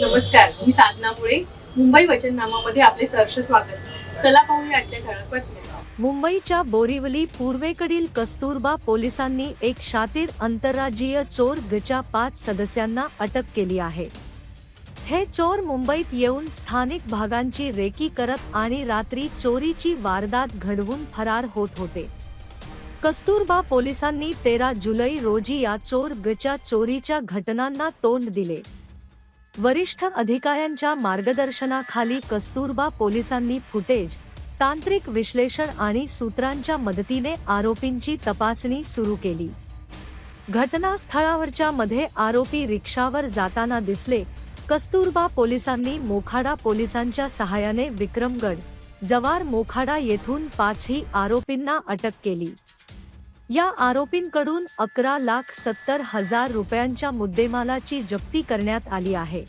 नमस्कार मी साधना मुळे. मुंबई वचननामामध्ये आपले सहर्ष स्वागत. चला पाहूया आजच्या ठळक बातम्या. मुंबईच्या बोरिवली पूर्वेकडील कस्तुरबा पोलिसांनी एक शातीर आंतरराज्यीय चोर गच्या पाच सदस्यांना अटक केली आहे. हे चोर मुंबईत येऊन स्थानिक भागांची रेकी करत आणि रात्री चोरीची वारदात घडवून फरार होत होते. कस्तुरबा पोलिसांनी तेरा जुलै रोजी या चोर गच्या चोरीच्या घटनांना तोंड दिले. वरिष्ठ अधिकाऱ्यांच्या मार्गदर्शनाखाली कस्तुरबा पोलिसांनी फुटेज तांत्रिक विश्लेषण आणि सूत्रांच्या मदतीने आरोपींची तपासणी सुरू केली. घटनास्थळावरच्या मध्ये आरोपी रिक्षावर जाताना दिसले कस्तुरबा पोलिसांनी मोखाडा पोलिसांच्या सहाय्याने विक्रमगड जवार मोखाडा येथून पाचही आरोपींना अटक केली. या आरोपींकडून अकरा लाख सत्तर हजार रुपयांच्या मुद्देमालाची जप्ती करण्यात आली आहे.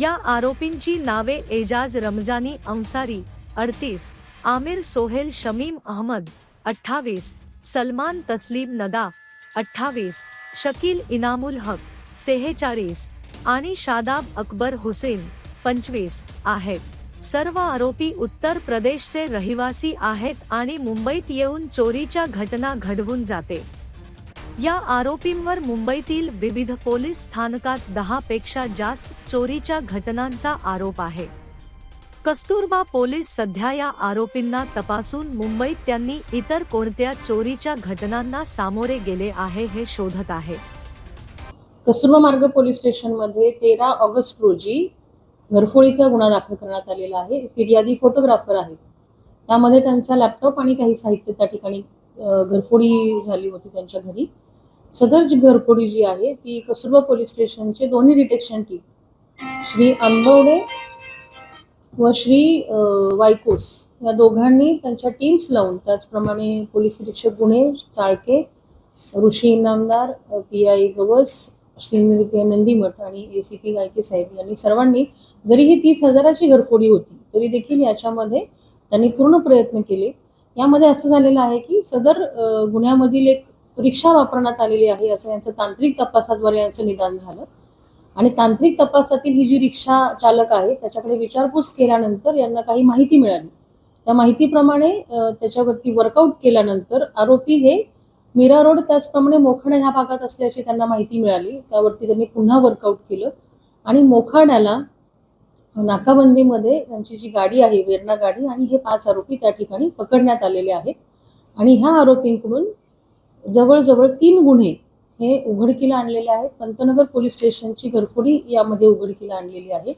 या आरोपींची नावे एजाज रमजानी अंसारी अडतीस आमिर सोहेल शमीम अहमद अठ्ठावीस सलमान तस्लीम नदाफ अठ्ठावीस शकील इनामुल हक सेहेचाळीस आणि शादाब अकबर हुसेन पंचवीस आहेत. सर्व आरोपी उत्तर प्रदेशचे रहिवासी आहेत आणि मुंबईत येऊन चोरीच्या घटना घडवून जाते. या आरोपींवर मुंबईतील विविध पोलीस स्थानकात दहा पेक्षा जास्त चोरीच्या घटनांचा आरोप आहे. कस्तुरबा पोलीस सध्या या आरोपींना तपासून मुंबईत त्यांनी इतर कोणत्या चोरीच्या घटनांना सामोरे गेले आहे हे शोधत आहे. कस्तुरबा मार्ग पोलीस स्टेशनमध्ये तेरा ऑगस्ट रोजी घरफोडीचा गुन्हा दाखल करण्यात आलेला आहे. फिर्यादी फोटोग्राफर आहेत. त्यामध्ये त्यांचा लॅपटॉप आणि काही साहित्य त्या ठिकाणी घरफोडी झाली होती त्यांच्या घरी. सदर जी घरफोडी जी आहे ती कसुरबा पोलीस स्टेशनचे दोन्ही डिटेक्शन टीम श्री आंबवडे व श्री वायकोस या दोघांनी त्यांच्या टीम्स लावून त्याचप्रमाणे पोलीस निरीक्षक गुन्हे चाळके ऋषी इनामदार पी आय गवस श्रीनिधी नंदीमठ आणि ए सी पी गायके साहेब यांनी सर्वांनी जरी ही तीस हजाराची घरफोडी होती तरी देखील याच्यामध्ये त्यांनी पूर्ण प्रयत्न केले. यामध्ये असं झालेलं आहे की सदर गुन्ह्यामधील एक रिक्षा वापरण्यात आलेली आहे असं यांचं तांत्रिक तपासाद्वारे यांचं निदान झालं. आणि तांत्रिक तपासातील ही जी रिक्षा चालक आहे त्याच्याकडे विचारपूस केल्यानंतर यांना काही माहिती मिळाली. त्या माहितीप्रमाणे त्याच्यावरती वर्कआउट केल्यानंतर आरोपी हे मीरा रोड त्याचप्रमाणे मोखाडा ह्या भागात असल्याची त्यांना माहिती मिळाली. त्यावरती त्यांनी पुन्हा वर्कआउट केलं. आणि मोखाड्याला नाकाबंदीमध्ये त्यांची जी गाडी आहे वेरणा गाडी आणि हे पाच आरोपी त्या ठिकाणी पकडण्यात आलेले आहेत. आणि ह्या आरोपींकडून जवळजवळ तीन गुन्हे हे उघडकीला आणलेले आहेत. पंतनगर पोलीस स्टेशनची घरफोडी यामध्ये उघडकीला आणलेली आहे.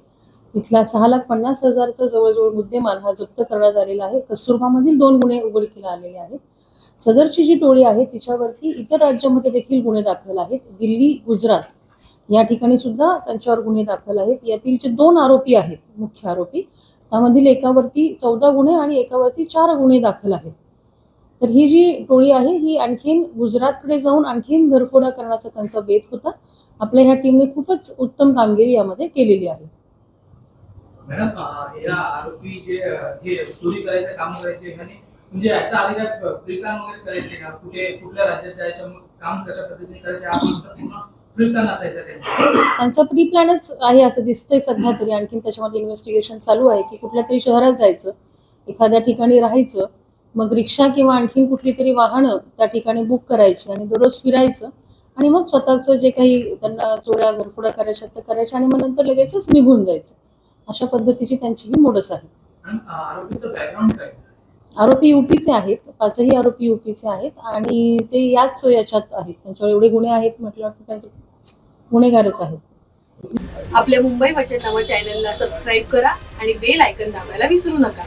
इथला सहा लाख पन्नास हजारचा जवळजवळ मुद्देमाल हा जप्त करण्यात आलेला आहे. कस्तुरबामधील दोन गुन्हे उघडकीला आलेले आहेत. सदरची जी टोळी आहे तिच्यावरती इतर राज्यामध्ये देखील गुन्हे दाखल आहेत. दिल्ली गुजरात या ठिकाणी सुद्धा त्यांच्यावर गुन्हे दाखल आहेत. यातील जे दोन आरोपी आहेत मुख्य आरोपी त्यामधील एकावरती चौदा गुन्हे आणि एकावरती चार गुन्हे दाखल आहेत. तर ही जी टोळी आहे ही आणखीन गुजरातकडे जाऊन आणखीन घरफोडा करण्याचा त्यांचा बेत होता. आपल्या ह्या टीमने खूपच उत्तम कामगिरी यामध्ये केलेली आहे. मॅडम या आरोपी जे हे चोरी करायचं काम करायचे म्हणजे याच्या आधी काय प्री प्लॅन वगैरे करायचे का? कुठे कुठल्या राज्यात जायचं मग काम कशा पद्धतीने करायचे? प्री प्लॅन असायचा त्यांचा प्री प्लॅनच आहे असं दिसतंय सध्या तरी. आणखीन त्याच्यामध्ये इन्व्हेस्टिगेशन चालू आहे की कुठल्या तरी शहरात जायचं एखाद्या ठिकाणी राहायचं मग रिक्षा किंवा आणखीन कुठली तरी वाहनं त्या ठिकाणी बुक करायची आणि दररोज फिरायचं आणि मग स्वतःचं जे काही त्यांना चोऱ्या घरफोड्या करायच्या त्या करायच्या आणि मग नंतर लगेचच निघून जायचं. अशा पद्धतीची त्यांची ही मोडस आहे आरोपी युपीचे आहेत. पाचही आरोपी युपीचे आहेत आणि ते याच याच्यात आहेत. त्यांच्यावर एवढे गुन्हे आहेत म्हटलं की त्यांचे गुन्हेगारच आहेत. आपल्या मुंबई वचननामा चॅनलला सबस्क्राईब करा आणि बेल आयकन दाबायला विसरू नका.